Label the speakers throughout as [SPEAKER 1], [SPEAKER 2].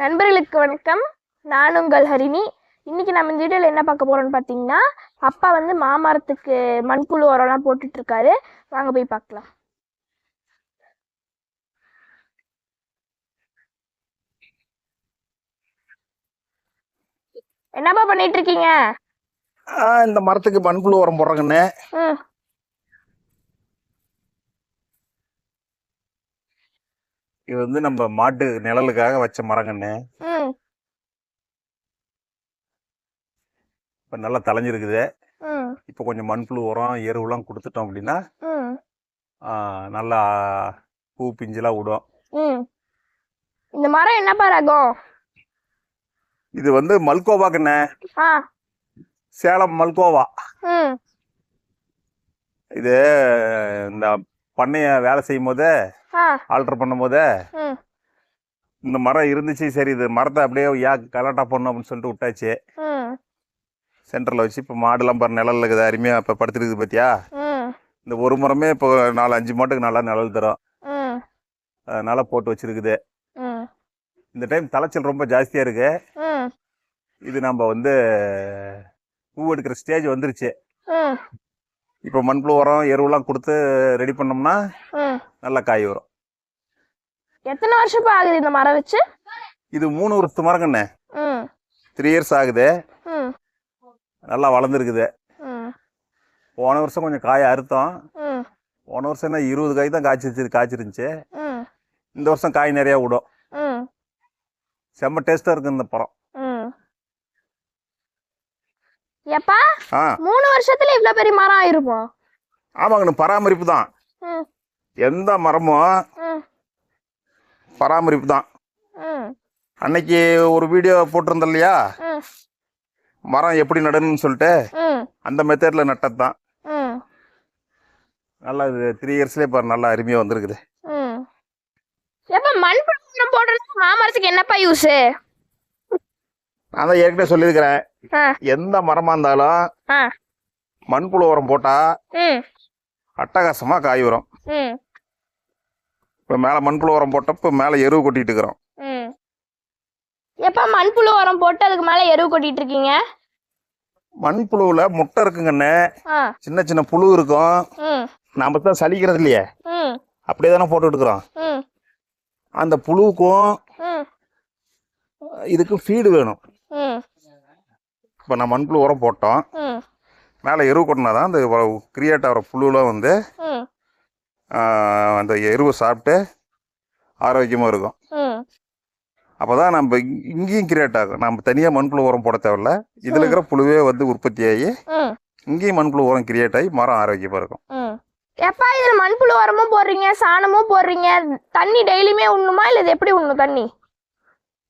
[SPEAKER 1] நண்பர்களுக்கு வணக்கம். நான் உங்கள் ஹரிணி. இன்னைக்கு நம்ம இந்த வீடியோவில் என்ன பார்க்க போறோம்னு பார்த்தீங்கன்னா அப்பா வந்து மாமரத்துக்கு மண்புழு உரம்லாம் போட்டுட்டு இருக்காரு வாங்க போய் பார்க்கலாம். என்னப்பா பண்ணிட்டு இருக்கீங்க
[SPEAKER 2] இந்த மரத்துக்கு மண்புழு உரம் போடுறேங்கண்ணே. இது வந்து நம்ம மாட்டு நிழலுக்காக வச்ச மரங்கண்ணே. இப்போ நல்லா தளைஞ்சிருக்குது
[SPEAKER 1] ம்
[SPEAKER 2] இப்போ கொஞ்சம் மண்புழு உரம் எருவெல்லாம் கொடுத்துட்டோம் அப்படின்னா நல்லா பூ பிஞ்செல்லாம் விடும்.
[SPEAKER 1] இந்த மரம் என்னப்பா ரகம்
[SPEAKER 2] இது வந்து மல்கோவாக்குண்ணே.
[SPEAKER 1] ஆ.
[SPEAKER 2] சேலம் மல்கோவா. இது இந்த பண்ணைய வேலை செய்யும் போதே ஆல்டர் பண்ணும் போதே
[SPEAKER 1] ம்.
[SPEAKER 2] இந்த மரம் இருந்துச்சு சரி இது மரத்தை அப்படியே யா கலாட்டா பண்ணும் அப்படின்னு சொல்லிட்டு விட்டாச்சு. சென்டரில் வச்சு இப்போ மாடுலாம் பாரு நிழல்ல இருக்குது அருமையாக இப்போ படுத்துருக்குது பார்த்தியா இந்த ஒரு மரமே இப்போ நாலு அஞ்சு மாட்டுக்கு நல்லா நிழல் தரும். அதனால போட்டு வச்சிருக்குது. இந்த டைம் தலைச்சல் ரொம்ப ஜாஸ்தியாக இருக்கு. இது நம்ம வந்து பூ எடுக்கிற ஸ்டேஜ் வந்துருச்சு. இப்போ மண்புழு உரம் எருவெல்லாம் கொடுத்து ரெடி பண்ணோம்னா நல்லா காய் வரும்.
[SPEAKER 1] எத்தனை வருஷப்பா ஆகுது இந்த மரம் வச்சு?
[SPEAKER 2] இது மூணு வருஷத்து மரங்கண்ணே த்ரீ இயர்ஸ் ஆகுது. நல்லா வளர்ந்துருக்குது. போன வருஷம் கொஞ்சம் காய் அறுத்தோம். போன வருஷம் என்ன இருபது காய் தான் காய்ச்சிருச்சு காய்ச்சிருந்துச்சு. இந்த வருஷம் காய் நிறையா விடும். செம்ம டேஸ்ட்டாக இருக்கு இந்த பழம்.
[SPEAKER 1] எப்பா மூணு வருஷத்துல இவ்ளோ பெரிய மரம் ஆயிருப்போம்
[SPEAKER 2] ஆமாங்கண்ணு பராமரிப்பு தான். எந்த மரமும் பராமரிப்பு தான் அன்னைக்கு ஒரு வீடியோ போட்டிருந்தேன் இல்லையா? மரம் எப்படி நடணும்னு சொல்லிட்டு அந்த மெத்தடில் நட்டது தான் நல்லா இது த்ரீ இயர்ஸ்லேயே பாரு நல்லா அருமையாக வந்திருக்குது.
[SPEAKER 1] ம். எப்ப மண் புழு போடுறது? மாமரத்துக்கு என்னப்பா யூஸ்
[SPEAKER 2] நான் தான் ஏற்கனவே சொல்லியிருக்கிறேன். எந்த மரமாக இருந்தாலும் மண்புழு உரம் போட்டால்
[SPEAKER 1] ம்.
[SPEAKER 2] அட்டகாசமாக காய் வரும். இப்போ மேலே மண்புழு உரம் போட்டப்போ மேலே எருவு கொட்டிட்டு இருக்கிறோம்
[SPEAKER 1] எப்ப மண்புழு உரம் போட்டு அதுக்கு மேல எருவு கொட்டிட்டு இருக்கீங்க
[SPEAKER 2] மண்புழுவில் முட்டை இருக்குங்கண்ணே. சின்ன சின்ன புழு இருக்கும். நாம தான் சலிக்கிறது இல்லையே. அப்படியே தானே போட்டு எடுக்கிறோம் அந்த புழுவுக்கும்
[SPEAKER 1] ம்.
[SPEAKER 2] இதுக்கும் ஃபீடு வேணும். இப்போ நான் மண்புழு உரம் போட்டோம். மேலே எருவு கொட்டினா தான் அந்த கிரியேட் ஆகிற புழுலாம் வந்து அந்த எருவை சாப்பிட்டு ஆரோக்கியமாக இருக்கும். அப்போ தான் நம்ம இங்க- இங்கேயும் கிரியேட் ஆகும். நம்ம தனியாக மண்புழு உரம் போட தேவையில்ல. இதில் இருக்கிற புழுவே வந்து உற்பத்தி ஆகி இங்கேயும் மண்புழு உரம் கிரியேட் ஆகி மரம் ஆரோக்கியமாக இருக்கும்.
[SPEAKER 1] எப்பா இதுல மண்புழு உரமும் போடுறீங்க சாணமும் போடுறீங்க? தண்ணி டெய்லியுமே உண்ணுமா? இல்ல இது எப்படி உண்ணும் தண்ணி?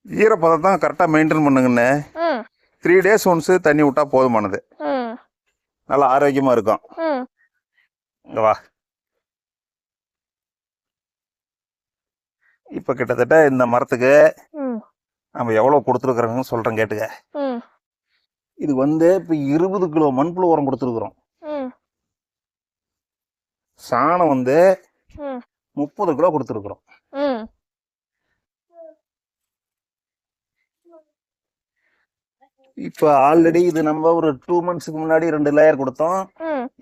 [SPEAKER 2] ஈரப்பதம் தான் கரெக்டாக மெயின்டைன் பண்ணுங்கண்ணே. த்ரீ டேஸ் ஒன்ஸு தண்ணி விட்டால் போதுமானது. நல்லா ஆரோக்கியமாக இருக்கும். வா. இப்போ கிட்டத்தட்ட இந்த மரத்துக்கு நம்ம எவ்வளோ கொடுத்துருக்குறோங்கன்னு சொல்கிறேன் கேட்டுக்க. இது வந்து இப்போ இருபது கிலோ மண்புழு உரம் கொடுத்துருக்குறோம். சாணம் வந்து முப்பது கிலோ கொடுத்துருக்குறோம். இப்போ ஆல்ரெடி இது நம்ம ஒரு டூ மந்த்ஸ்க்கு முன்னாடி ரெண்டு லேயர் கொடுத்தோம்.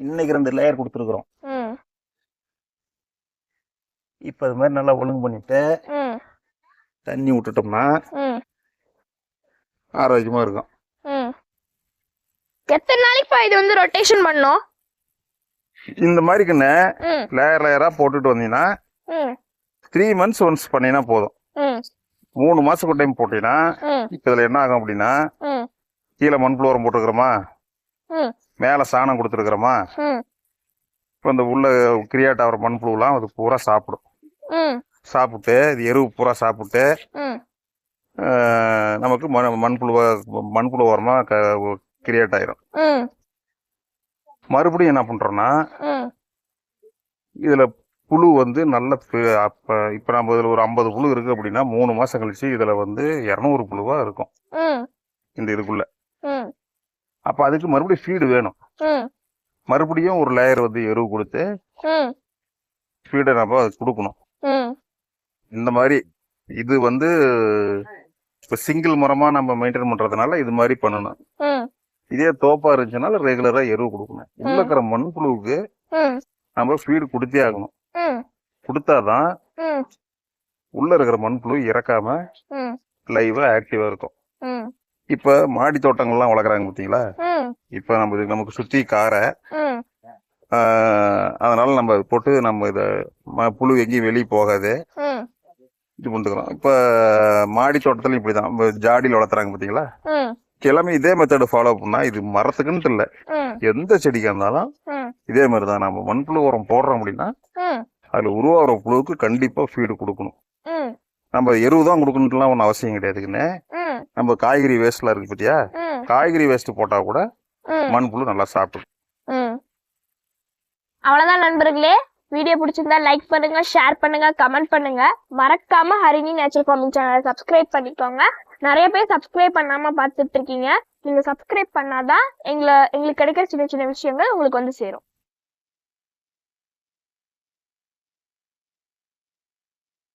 [SPEAKER 2] இன்னைக்கு ரெண்டு லேயர் கொடுத்துருக்குறோம். இப்போ இது மாதிரி நல்லா ஒழுங்கு பண்ணிட்டு தண்ணி விட்டுட்டோம்னா
[SPEAKER 1] ம்.
[SPEAKER 2] ஆரோக்கியமாக இருக்கும்.
[SPEAKER 1] எத்தனை நாளைக்குப்பா இது வந்து ரொட்டேஷன் பண்ணோம்?
[SPEAKER 2] இந்த மாதிரிக்குன்னு
[SPEAKER 1] ம்.
[SPEAKER 2] லேயர் லேயராக போட்டுட்டு வந்தீங்கன்னா த்ரீ மந்த்ஸ் ஒன்ஸ் பண்ணீங்கன்னா போதும். மூணு மாதத்துக்கு ஒரு டைம் போட்டீங்கன்னா இப்போ இதில் என்ன ஆகும் அப்படின்னா கீழே மண்புழு உரம் போட்டுருக்குறோமா? மேலே சாணம் கொடுத்துருக்குறோமா? இப்போ இந்த உள்ள கிரியேட் ஆகிற மண்புழுலாம் அது பூரா சாப்பிடும். சாப்பிட்டு இது எருவு பூரா சாப்பிட்டு நமக்கு மண் மண்புழு மண்புழு உரமாக கிரியேட் ஆயிரும். மறுபடியும் என்ன பண்ணுறோன்னா இதில் புழு வந்து நல்ல அப்போ இப்போ நம்ம இதில் ஒரு ஐம்பது புழு இருக்குது அப்படின்னா மூணு மாதம் கழிச்சு இதில் வந்து இரநூறு புழுவாக இருக்கும். இந்த இதுக்குள்ள. அப்போ அதுக்கு மறுபடியும் ஃபீடு வேணும். மறுபடியும் ஒரு லேயர் வந்து எருவு கொடுத்து ஃபீடை நம்ம கொடுக்கணும். இந்த மாதிரி இது வந்து இப்போ சிங்கிள் மரமா நம்ம மெயின்டைன் பண்றதுனால இது மாதிரி பண்ணணும். இதே தோப்பா இருந்துச்சுனால ரெகுலரா எருவு கொடுக்கணும். உள்ள இருக்கிற மண்புழுவுக்கு நம்ம ஃபீடு கொடுத்தே ஆகணும். கொடுத்தாதான் உள்ள இருக்கிற மண்புழு இறக்காம லைவா ஆக்டிவா இருக்கும். இப்ப மாடி தோட்டங்கள்லாம் வளர்க்குறாங்க பார்த்தீங்களா
[SPEAKER 1] ம்.
[SPEAKER 2] இப்ப நம்ம நமக்கு சுத்தி காரை அதனால நம்ம போட்டு நம்ம இத புழு எங்கேயும் வெளியே போகாது. இது பண்ணிக்கிறோம் இப்ப மாடி தோட்டத்துல இப்படிதான். இப்ப ஜாடியில் வளர்த்துறாங்க பார்த்தீங்களா எல்லாமே இதே மெத்தட் ஃபாலோ பண்ணா இது மரத்துக்குன்ட்டு இல்லை
[SPEAKER 1] ம்.
[SPEAKER 2] எந்த செடிக்கா இருந்தாலும் இதே மாதிரி தான் நம்ம மண்புழு உரம் போடுறோம் அப்படின்னா அதுல உருவாகிற புழுவுக்கு கண்டிப்பா ஃபீடு கொடுக்கணும். நம்ம எருவு தான் கொடுக்கணும்ட்டுலாம் ஒன்றும் அவசியம் கிடையாதுக்குன்னு
[SPEAKER 1] ம்.
[SPEAKER 2] நம்ம காய்கறி வேஸ்ட்லாம் இருக்கு பார்த்தியா காய்கறி வேஸ்ட் போட்டா கூட மண்புழு நல்லா சாப்பிடும்.
[SPEAKER 1] அவ்வளோதான் நண்பர்களே. வீடியோ பிடிச்சிருந்தா லைக் பண்ணுங்க ஷேர் பண்ணுங்க கமெண்ட் பண்ணுங்க. மறக்காம ஹரிணி நேச்சுரல் ஃபார்மிங் சேனலை சப்ஸ்கிரைப் பண்ணிக்கோங்க. நிறைய பேர் சப்ஸ்கிரைப் பண்ணாம பார்த்துட்டு இருக்கீங்க. நீங்க சப்ஸ்கிரைப் பண்ணாதான் எங்களை எங்களுக்கு கிடைக்கிற சின்ன சின்ன விஷயங்கள் உங்களுக்கு வந்து சேரும்.